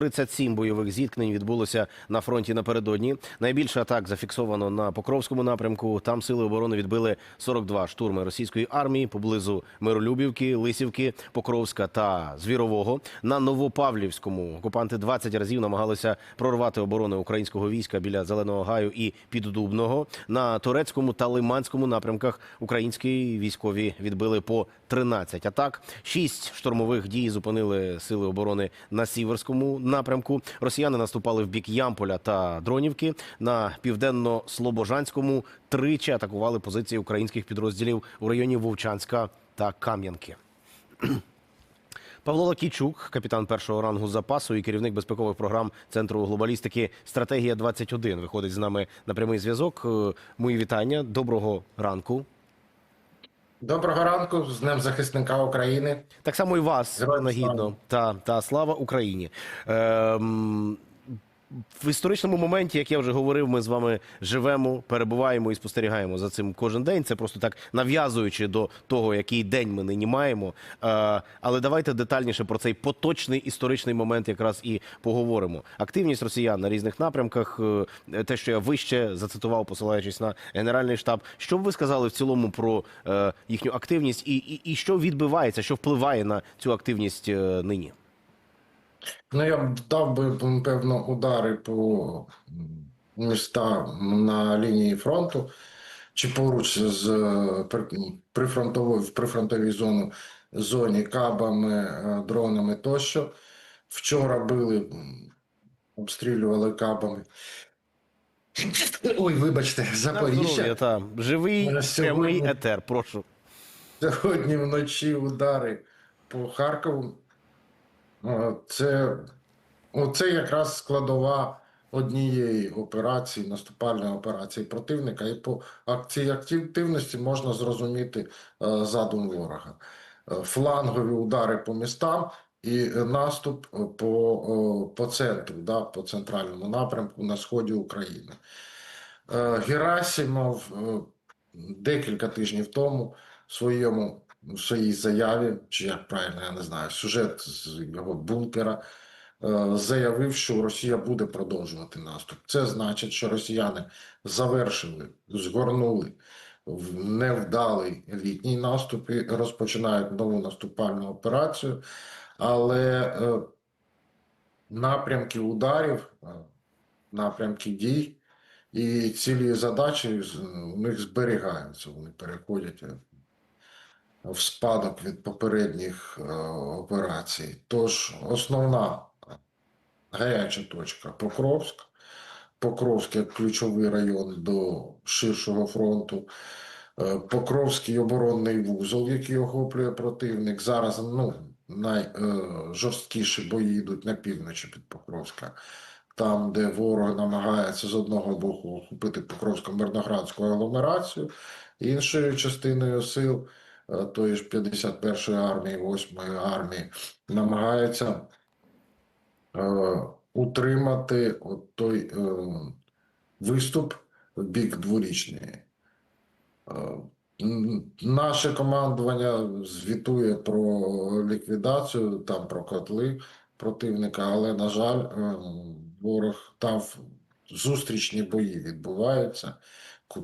37 бойових зіткнень відбулося на фронті напередодні. Найбільше атак зафіксовано на Покровському напрямку. Там сили оборони відбили 42 штурми російської армії поблизу Миролюбівки, Лисівки, Покровська та Звірового. На Новопавлівському окупанти 20 разів намагалися прорвати оборони українського війська біля Зеленого гаю і Піддубного. На турецькому та лиманському напрямках українські військові відбили по 13 атак. Шість штурмових дій зупинили сили оборони на Сіверському напрямку. Росіяни наступали в бік Ямполя та Дронівки. На південно-слобожанському тричі атакували позиції українських підрозділів у районі Вовчанська та Кам'янки. Павло Лакійчук, капітан першого рангу запасу і керівник безпекових програм Центру глобалістики Стратегія 21 виходить з нами на прямий зв'язок. Е, Мої вітання. Доброго ранку. Доброго ранку з Днем захисника України. Так само і вас Героям гідно. Та, та слава Україні. Ем, в історичному моменті, як я вже говорив, ми з вами живемо, перебуваємо і спостерігаємо за цим кожен день. Це просто так нав'язуючи до того, який день ми нині маємо. Е, але давайте детальніше про цей поточний історичний момент якраз і поговоримо. Активність росіян на різних напрямках, е, те, що я вище зацитував, посилаючись на генеральний штаб. Що б ви сказали в цілому про е, їхню активність, і, і, і що відбивається, що впливає на цю активність нині? Ну, я б дав би певно удари по містам на лінії фронту чи поруч з е, прифронтовою в прифронтовій зоні, зоні кабами, е, дронами тощо. Вчора били, обстрілювали кабами. Ой, вибачте, Запоріжжя. та. Живий сьогодні- прямий етер, прошу. Сьогодні вночі удари по Харкову. Е, Це, оце якраз складова однієї операції, наступальної операції противника. І по акції активності можна зрозуміти е, задум ворога. Е, Флангові удари по містам і наступ по, по центру, да, по центральному напрямку на сході України. Герасимов декілька тижнів тому в своєму в своїй заяві, чи як правильно, я не знаю, сюжет з його бункера е, заявив, що Росія буде продовжувати наступ. Це значить, що росіяни завершили, згорнули невдалий літній наступ і розпочинають нову наступальну операцію, але е, напрямки ударів, е, напрямки дій і цілі задачі у них зберігаються, вони переходять в спадок від попередніх е, операцій. Тож основна е, гаряча точка Покровськ. Покровськ як ключовий район до ширшого фронту. Е, Покровський оборонний вузол, який охоплює противник. Зараз ну, найжорсткіші бої йдуть на півночі під Покровська. Там, де ворог намагається з одного боку охопити Покровсько-Мирноградську агломерацію, іншою частиною сил е, тої ж 51-ї армії, 8-ї армії намагається е, утримати от той е, виступ в бік дворічної. Е, Наше командування звітує про ліквідацію, там про котли противника, але, на жаль, е, ворог там зустрічні бої відбуваються,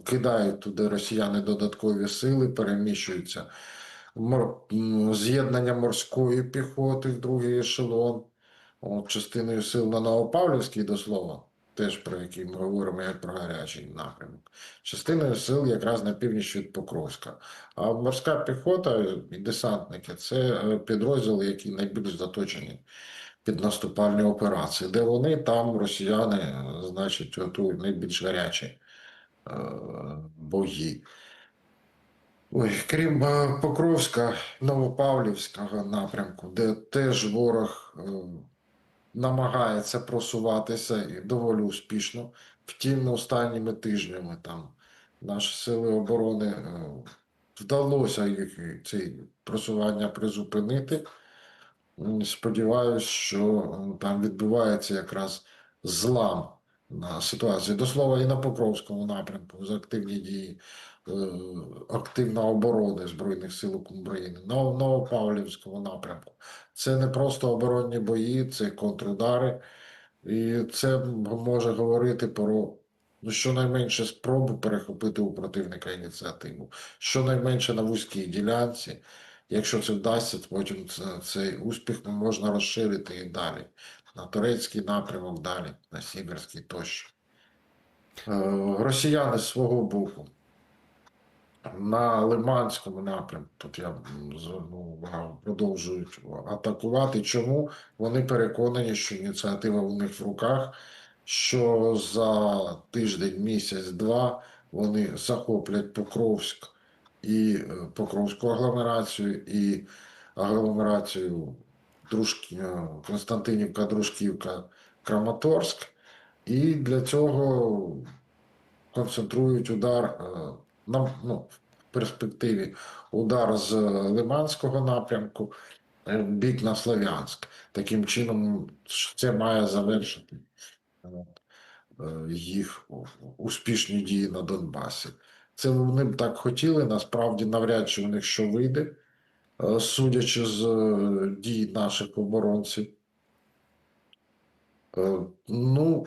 кидають туди росіяни додаткові сили, переміщуються з'єднання морської піхоти другий ешелон, от, частиною сил на Новопавлівській, до слова, теж про який ми говоримо як про гарячий напрямок, частиною сил якраз на північ від Покровська. А морська піхота і десантники це е, підрозділи, які найбільш заточені під наступальні операції. Де вони, там росіяни, е, значить, готують найбільш гарячі бої. Ой, крім е, Покровська, Новопавлівського напрямку, де теж ворог е, намагається просуватися і доволі успішно. Втім, останніми тижнями там наші сили оборони е, вдалося їх ці просування призупинити. Сподіваюсь, що е, там відбувається якраз злам на ситуації. До слова, і на Покровському напрямку за активні дії е, активна оборони Збройних сил України на Новопавлівському напрямку. Це не просто оборонні бої, це контрудари. І це може говорити про ну, щонайменше спробу перехопити у противника ініціативу. Щонайменше на вузькій ділянці. Якщо це вдасться, то потім цей успіх можна розширити і далі. На турецький напрямок, далі, на Сіверський тощо. Е, Росіяни з свого боку на Лиманському напрямку, тут я увагу, продовжують атакувати. Чому? Вони переконані, що ініціатива у них в руках, що за тиждень, місяць, два вони захоплять Покровськ і е, Покровську агломерацію, і агломерацію Дружкі, е, Константинівка, Дружківка, Краматорськ. І для цього концентрують удар е, на ну, в перспективі удар з Лиманського напрямку е, бік на Слов'янськ. Таким чином, це має завершити їх успішні дії на Донбасі. Це вони б так хотіли, насправді навряд чи у них що вийде, судячи з е, дій наших оборонців. Е, Ну,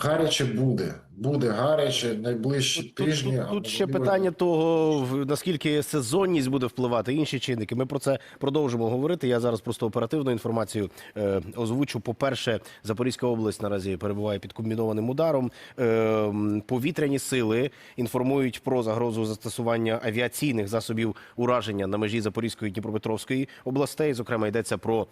гаряче буде. Буде гаряче найближчі Тут, тижні. тут, тут ще питання того, наскільки сезонність буде впливати, інші чинники. Ми про це продовжимо говорити. Я зараз просто оперативну інформацію е, озвучу. По-перше, Запорізька область наразі перебуває під комбінованим ударом. Е, повітряні сили інформують про загрозу застосування авіаційних засобів ураження на межі Запорізької і Дніпропетровської областей. Зокрема, йдеться про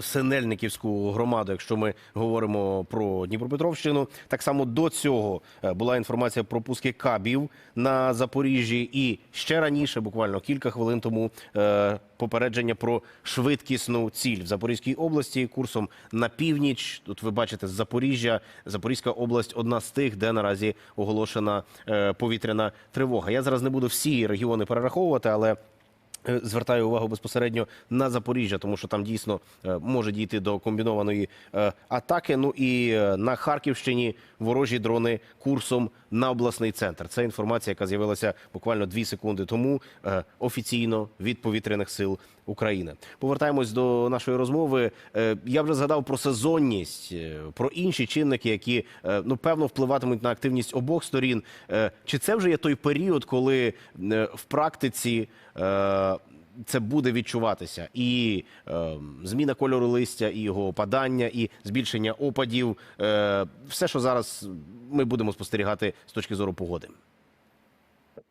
Синельниківську громаду, якщо ми говоримо про Дніпропетровщину. Так само до цього е, була інформація про пуски кабів на Запоріжжі, і ще раніше, буквально кілька хвилин тому, е, попередження про швидкісну ціль в Запорізькій області курсом на північ. Тут ви бачите з Запоріжжя. Запорізька область одна з тих, де наразі оголошена е, повітряна тривога. Я зараз не буду всі регіони перераховувати, але Е, Звертаю увагу безпосередньо на Запоріжжя, тому що там дійсно е, може дійти до комбінованої е, атаки. Ну і е, на Харківщині ворожі дрони курсом на обласний центр. Це інформація, яка з'явилася буквально дві секунди тому е, офіційно від повітряних сил України. Повертаємось до нашої розмови. Е, Я вже згадав про сезонність, е, про інші чинники, які е, ну певно впливатимуть на активність обох сторін. Чи це вже є той період, коли в практиці це буде відчуватися, і е, зміна кольору листя, і його опадання, і збільшення опадів, е, все, що зараз ми будемо спостерігати з точки зору погоди.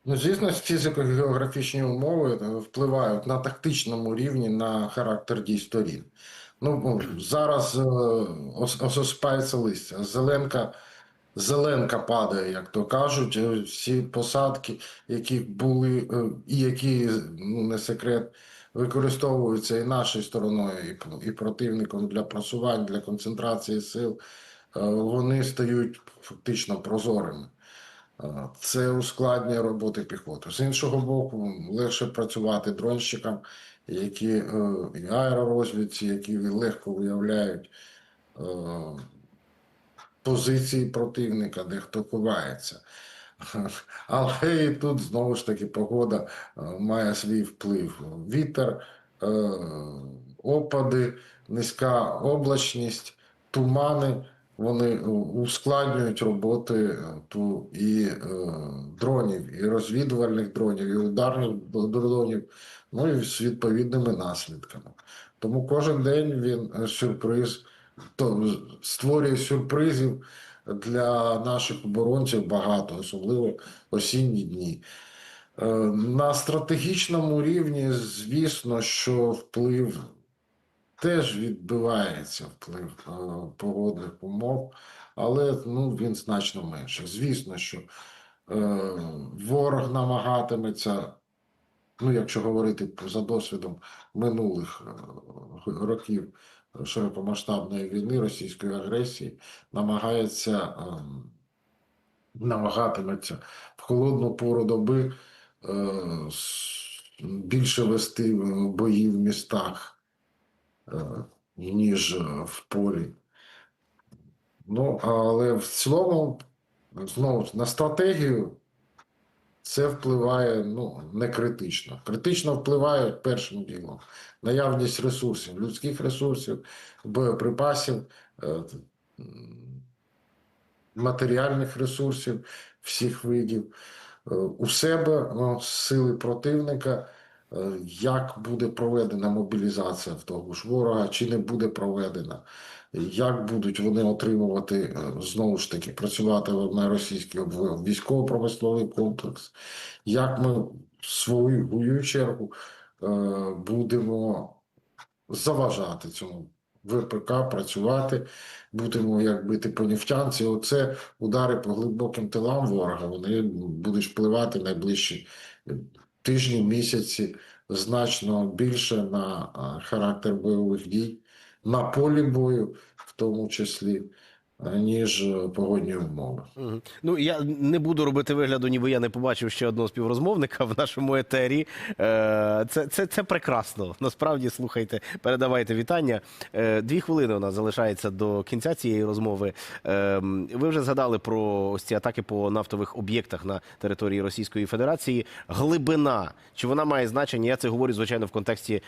Ну, звісно, фізико-географічні умови е, впливають на тактичному рівні на характер дій сторін. Ну, ну, зараз е, ос- ос- осипається листя, зеленка, зеленка падає, як то кажуть. Е, Всі посадки, які були, і які, ну, не секрет, використовуються і нашою стороною, і, противником для просувань, для концентрації сил, вони стають фактично прозорими. Це ускладнює роботи піхоти. З іншого боку, легше працювати дронщикам, які е, і аеророзвідці, які легко виявляють е, позиції противника, де хто ховається. Але і тут знову ж таки погода е, має свій вплив. Вітер, опади, низька облачність, тумани. Вони е, ускладнюють роботи е, ту і е, дронів, і розвідувальних дронів, і ударних дронів, ну і з відповідними наслідками. Тому кожен день він сюрприз, то створює сюрпризів для наших оборонців багато, особливо осінні дні. На стратегічному рівні, звісно, що вплив теж відбивається вплив е, погодних умов, але ну, він значно менше. Звісно, що е, ворог намагатиметься, ну, якщо говорити за досвідом минулих е, років широкомасштабної війни, російської агресії, намагається е, намагатиметься в холодну пору доби е, більше вести е, бої в містах ніж е, в полі. Ну, але в цілому, знову на стратегію це впливає ну, не критично. Критично впливає першим ділом наявність ресурсів, людських ресурсів, боєприпасів, е, матеріальних ресурсів всіх видів. Е, У себе ну, сили противника, е, як буде проведена мобілізація в того ж ворога, чи не буде проведена, як будуть вони отримувати е, знову ж таки працювати на російський військово-промисловий комплекс, як ми в свою чергу е, будемо заважати цьому ВПК працювати, будемо як бити по нефтянці. Оце удари по глибоким тилам ворога, вони будуть впливати найближчі тижні, місяці значно більше на характер бойових дій, на полі бою, в тому числі, ніж е, погодні умови. Ну я не буду робити вигляду, ніби я не побачив ще одного співрозмовника в нашому етері. Е, Це, це, це прекрасно. Насправді слухайте, передавайте вітання. Е, Дві хвилини у нас залишається до кінця цієї розмови. Ви вже згадали про ось ці атаки по нафтових об'єктах на території Російської Федерації. Глибина чи вона має значення? Я це говорю звичайно в контексті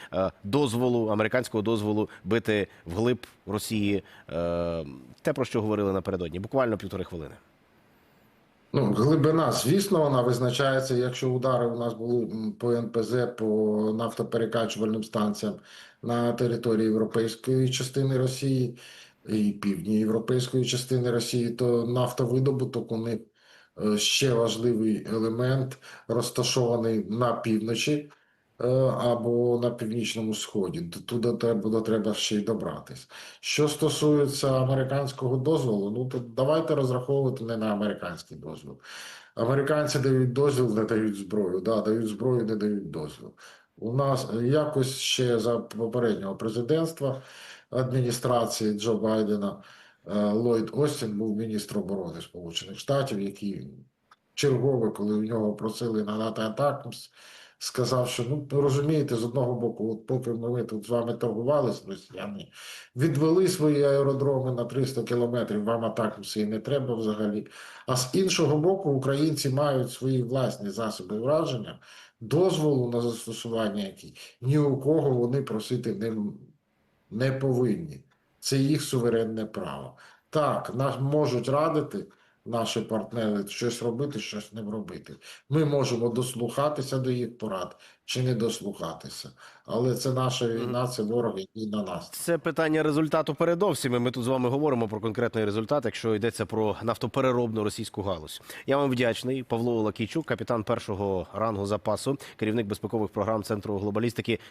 дозволу американського дозволу бити вглиб Росії. Те про що говорили напередодні. Буквально півтори хвилини. Ну, глибина, звісно, вона визначається, якщо удари у нас були по НПЗ, по нафтоперекачувальним станціям на території європейської частини Росії і півдні європейської частини Росії, то нафтовидобуток у них е, ще важливий елемент, розташований на півночі або на північному сході. Туди треба, треба ще й добратись. Що стосується американського дозволу, ну то давайте розраховувати не на американський дозвіл. Американці дають дозвіл, не дають зброю. Да, дають зброю, не дають дозвіл. У нас якось ще за попереднього президентства адміністрації Джо Байдена е, Ллойд Остін був міністр оборони Сполучених Штатів, який чергове, коли у нього просили надати атаку, сказав, що ну розумієте, з одного боку, от поки ми тут з вами торгували з росіяни, відвели свої аеродроми на 300 кілометрів, вам атакуси і не треба взагалі. А з іншого боку, українці мають свої власні засоби враження, дозволу на застосування який ні у кого вони просити не, не повинні. Це їх суверенне право. Так, нас можуть радити наші партнери щось робити, щось не робити. Ми можемо дослухатися до їх порад чи не дослухатися. Але це наша війна, це ворог, який на нас. Це питання результату передовсім. і Ми тут з вами говоримо про конкретний результат, якщо йдеться про нафтопереробну російську галузь. Я вам вдячний. Павло Лакійчук, капітан першого рангу запасу, керівник безпекових програм Центру глобалістики.